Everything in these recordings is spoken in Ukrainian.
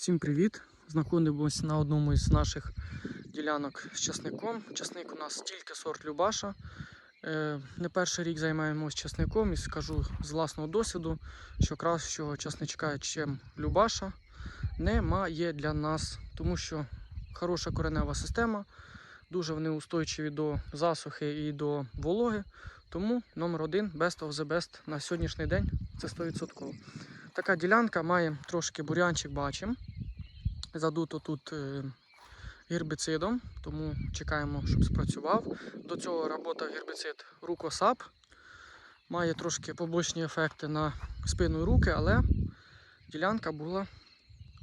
Всім привіт! Знаходимося на одному із наших ділянок з часником. Часник у нас тільки сорт Любаша. Е, Не перший рік займаємося часником і скажу з власного досвіду, що кращого часничка, чим Любаша, немає для нас, тому що хороша коренева система, дуже вони устойчиві до засухи і до вологи. Тому номер один best of the best на сьогоднішній день це 100%. Така ділянка має трошки бурянчик бачимо. Задуто тут е, гербіцидом, тому чекаємо, щоб спрацював. До цього робота гербіцид рукосап. Має трошки побочні ефекти на спину і руки, але ділянка була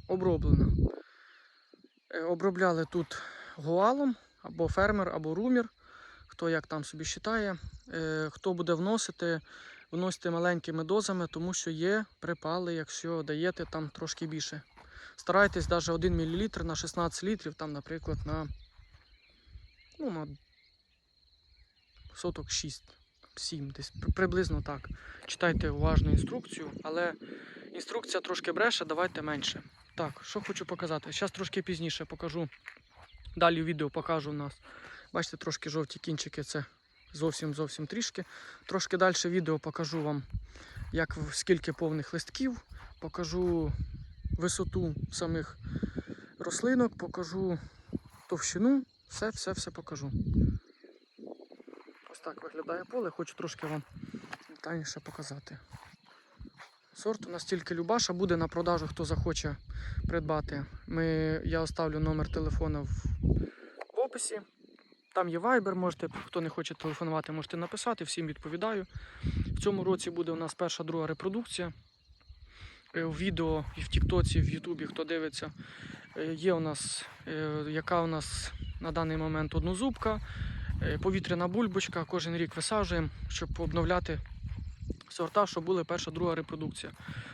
оброблена. Е, Обробляли тут гуалом або фермер, або румір, хто як там собі вважає. Хто буде вносити, вносите маленькими дозами, тому що є припали, якщо даєте там трошки більше. Старайтесь навіть 1 мл на 16 літрів, там, наприклад, на, ну, на соток 6, 7, десь приблизно так. Читайте уважно інструкцію, але інструкція трошки бреше, давайте менше. Так, що хочу показати. Зараз трошки пізніше покажу. Далі відео покажу у нас. Бачите, трошки жовті кінчики, це зовсім зовсім трішки. Трошки далі відео покажу вам, як скільки повних листків, покажу висоту самих рослинок, покажу товщину, все, все, все покажу. Ось так виглядає поле, хочу трошки вам детальніше показати. Сорт у нас тільки Любаша буде на продажу, хто захоче придбати. Ми, я оставлю номер телефона в, описі. Там є Viber, можете, хто не хоче телефонувати, можете написати, всім відповідаю. В цьому році буде у нас перша друга репродукція. Е, В відео і в Тіктоці, в Ютубі, хто дивиться, е, є у нас, е, яка у нас на даний момент однозубка, повітряна бульбочка, кожен рік висаджуємо, щоб обновляти сорта, щоб була перша друга репродукція.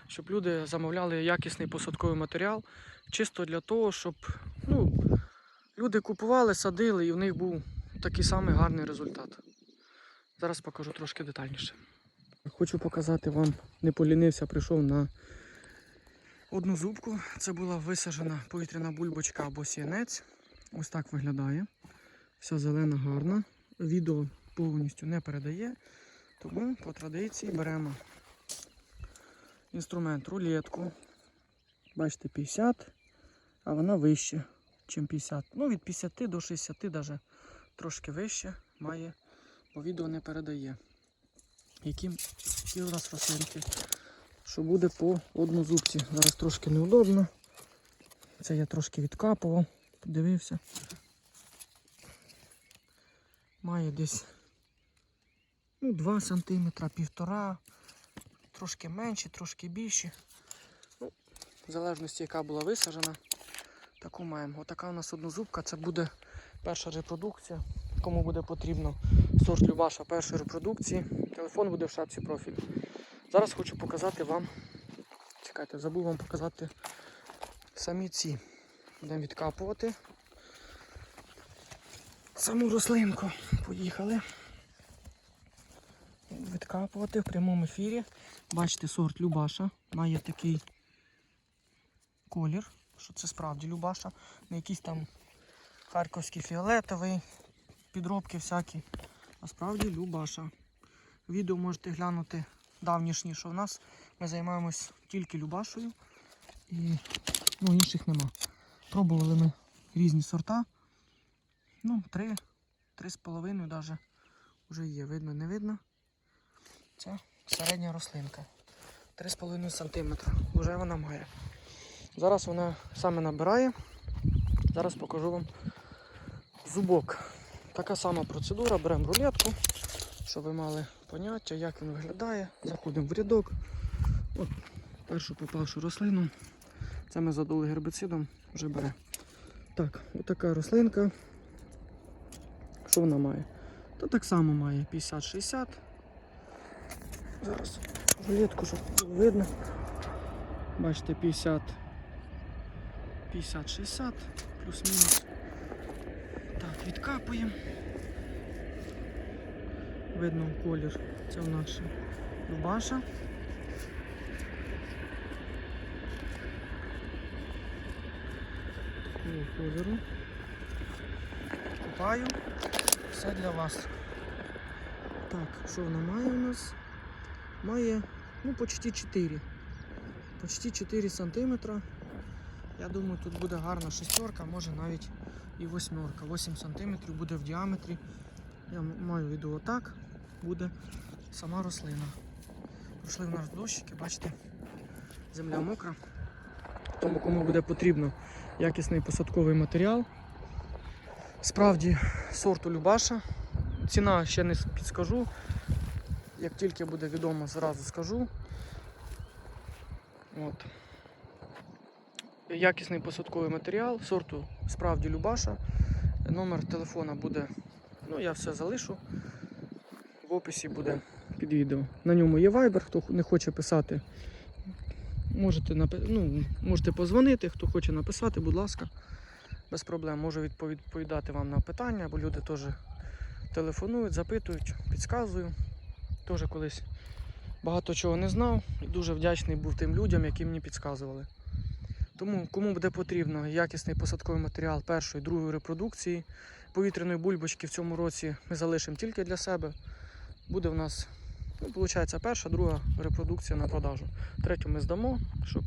Щоб люди замовляли якісний посадковий матеріал, чисто для того, щоб ну, люди купували, садили і в них був такий самий гарний результат. Зараз покажу трошки детальніше. Хочу показати вам, не полінився, прийшов на одну зубку. Це була висаджена повітряна бульбочка або сіянець. Ось так виглядає. Все зелена, гарна. Відео повністю не передає. Тому по традиції беремо інструмент рулетку. Бачите, 50, а вона вище, ніж 50. Ну, від 50 до 60, навіть трошки вище має, бо відео не передає. Які, які у нас рослинки. Що буде по однозубці. Зараз трошки неудобно. Це я трошки відкапував, подивився. Має десь ну, 2 см, півтора, трошки менші, трошки більші. Ну, в залежності, яка була висаджена, таку маємо. Отака у нас однозубка, це буде перша репродукція. Кому буде потрібно сорт Любаша першої репродукції. Телефон буде в шапці профілю. Зараз хочу показати вам. Чекайте, забув вам показати самі ці. Будемо відкапувати. Саму рослинку. Поїхали відкапувати в прямому ефірі. Бачите, сорт Любаша має такий колір, що це справді Любаша. Не якийсь там харківський фіолетовий, підробки всякі. А справді Любаша. Відео можете глянути давнішні, що в нас. Ми займаємось тільки Любашою і ну, інших нема. Пробували ми різні сорта. Ну, три, три з половиною навіть вже є. Видно, не видно. Це середня рослинка. 3,5 см. Вже вона має. Зараз вона саме набирає. Зараз покажу вам зубок. Така сама процедура. Беремо рулетку, щоб ви мали поняття, як він виглядає. Заходимо в рядок. От першу попавшу рослину. Це ми задули гербицидом, вже бере. Так, отака рослинка. Що вона має? Та так само має 50-60. Зараз рулетку, щоб було видно. Бачите, 50, 50-60, плюс-мінус. Так, відкапуємо. Видно колір. Це в нас ще Любаша. такого кольору. Купаю. Все для вас. Так, що вона має у нас? Має ну, почти 4. Почти 4 сантиметра. Я думаю, тут буде гарна шестерка, може навіть і восьмерка. 8 сантиметрів буде в діаметрі. Я маю в виду отак буде сама рослина. Пройшли в нас дощики, бачите, земля мокра. Тому кому буде потрібно якісний посадковий матеріал. Справді сорту Любаша. Ціна ще не підскажу. Як тільки буде відомо, зразу скажу. От. Якісний посадковий матеріал, сорту справді Любаша. Номер телефона буде, ну я все залишу. В описі буде під відео. На ньому є Viber, хто не хоче писати. Можете, напи... ну, можете позвонити, хто хоче написати, будь ласка, без проблем. Можу відповід- відповідати вам на питання, бо люди теж телефонують, запитують, підказую. Теж колись багато чого не знав і дуже вдячний був тим людям, які мені підказували. Тому кому буде потрібно якісний посадковий матеріал першої, другої репродукції, повітряної бульбочки в цьому році ми залишимо тільки для себе. Буде в нас, ну, виходить, перша, друга репродукція на продажу. Третю ми здамо, щоб,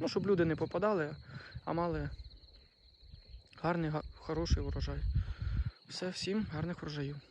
ну, щоб люди не попадали, а мали гарний, хороший урожай. Все, всім гарних врожаїв.